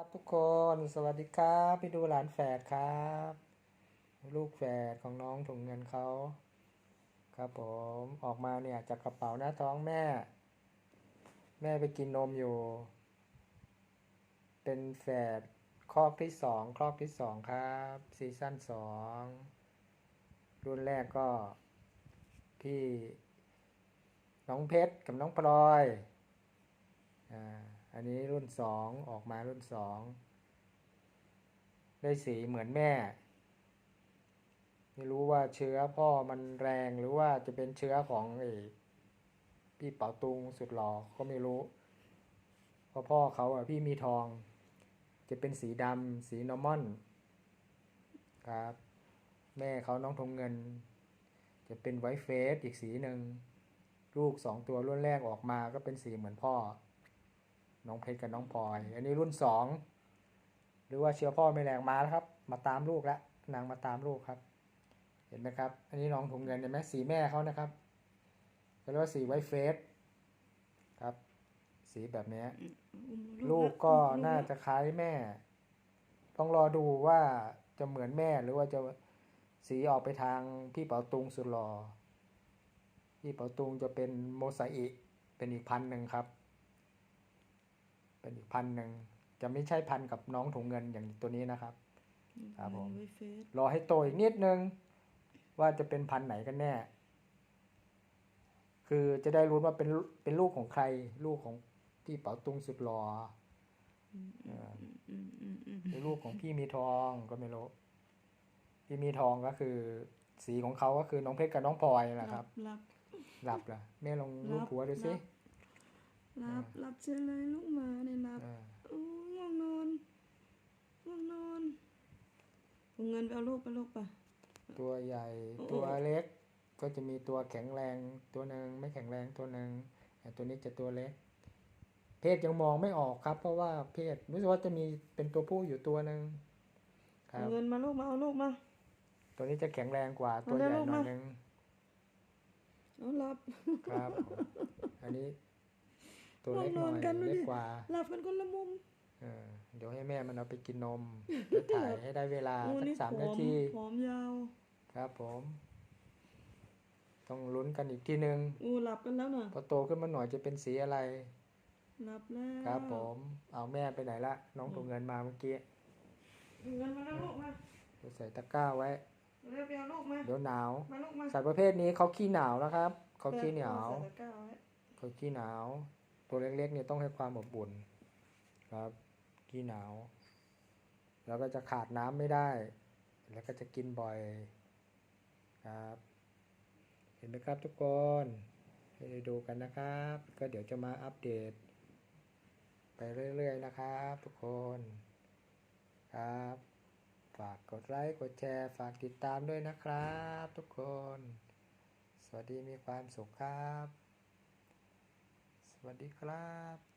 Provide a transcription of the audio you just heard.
ครับทุกคนสวัสดีครับไปดูหลานแฝดครับ ลูกแฝดของน้องถุงเงินเขาครับผมออกมาเนี่ยจากกระเป๋าหน้าท้องแม่ แม่ไปกินนมอยู่ เป็นแฝดครอบที่สองครอบที่สองครับซีซั่นสองรุ่นแรกก็พี่น้องเพชรกับน้องพลอยอ่า อันนี้รุ่นสองออกมารุ่นสองได้สีเหมือนแม่ ไม่รู้ว่าเชื้อพ่อมันแรงหรือว่าจะเป็นเชื้อของไอ้พี่เป๋าตุงสุดหล่อก็ไม่รู้เพราะพ่อเขาอะพี่มีทอง จะเป็นสีดำสีนอร์มอนครับ แม่เขาน้องทงเงิน จะเป็นไวท์เฟสอีกสีหนึ่งลูกสองตัวรุ่นแรกออกมาก็เป็นสีเหมือนพ่อ น้องเพชรกับน้องพลอย อันนี้รุ่นสองหรือว่าเชื้อพ่อไม่แรงมาแล้วครับ มาตามลูกแล้วนางมาตามลูกครับ เห็นไหมครับ อันนี้น้องถุงเงินเห็นไหมสีแม่เขานะครับเรียกว่าสีไวท์เฟสครับ สีแบบนี้ลูกก็น่าจะคล้ายแม่ ต้องรอดูว่าจะเหมือนแม่หรือว่าจะสีออกไปทางพี่เป๋าตุงสุดหล่อพี่เป๋าตุงจะเป็นโมไซอิเป็นอีกพันหนึ่งครับ เป็นอีกพันหนึ่งจะไม่ใช่พันกับน้องถุงเงินอย่างตัวนี้นะครับ ครับผมไว้เฟซรอให้โตอีกนิดนึง ว่าจะเป็นพันธุ์ไหนกันแน่ คือจะได้รู้ว่าเป็นเป็นลูกของใคร ลูกของพี่เป๋าตุงสุดหล่อเอออืมอืมอืมหรือลูกของพี่มีทองก็ไม่รู้พี่มีทองก็คือ สีของเขาก็คือน้องเพชรกับน้องพลอยนะครับรับหลับล่ะแม่ลองลูกหัวดูสิ รับรับเชิญเลยลูกหมาในรับอ่าโอ้ง่วงนอนง่วงนอนเอาเงินไปเอาลูกไปลูกไปตัวใหญ่โอ้ตัวเล็กก็จะมีตัวแข็งแรงตัวหนึ่งไม่แข็งแรงตัวหนึ่งแต่ตัวนี้จะตัวเล็ก เพศยังมองไม่ออกครับ เพราะว่าเพศรู้สึกว่าจะมีเป็นตัวผู้อยู่ตัวหนึ่งคเอารับเงินมาลูกมาเอาลูกมาตัวนี้จะแข็งแรงกว่า ตัวใหญ่เอาเลยลูกหน่อยมาหนึงเอารับครับผมอันนี้ ตัวเล็กหนน่ออนยกันดูดิเล็กกว่าหลับกันคนละมุมเออเดี๋ยวให้แม่มันเอาไปกินนมเดี๋ยวถ่ายให้ได้เวลาโอ้สักนี่สามผนาอมทีผอมยาว ครับผม ต้องลุ้นกันอีกทีหนึ่งอู้หลับกันแล้วน่ะพอโตขึ้นมาหน่อยจะเป็นสีอะไรหลับแล้วครับผม เอาแม่ไปไหนละน้องถุงเงินมาเมื่อกี้เอาเงินมาแล้วลูกมาเดี๋ยวใส่ตะกร้าไว้เร็วไปเอาลูกมาเดี๋ยวหนาวมาลูกมาสัตว์ประเภทนี้เขาขี้หนาวนะครับเขาขี้หนาวใส่ตะกร้าไว้เขาขี้หนาว ตัวเล็กๆเนี่ยต้องให้ความอบอุ่นครับขี้หนาว แล้วก็จะขาดน้ำไม่ได้ แล้วก็จะกินบ่อยครับ เห็นไหมครับทุกคนให้ดูกันนะครับ ก็เดี๋ยวจะมาอัปเดต ไปเรื่อยๆนะครับทุกคนครับ ฝากกดไลค์กดแชร์ ฝากติดตามด้วยนะครับทุกคน สวัสดีมีความสุขครับ สวัสดีครับ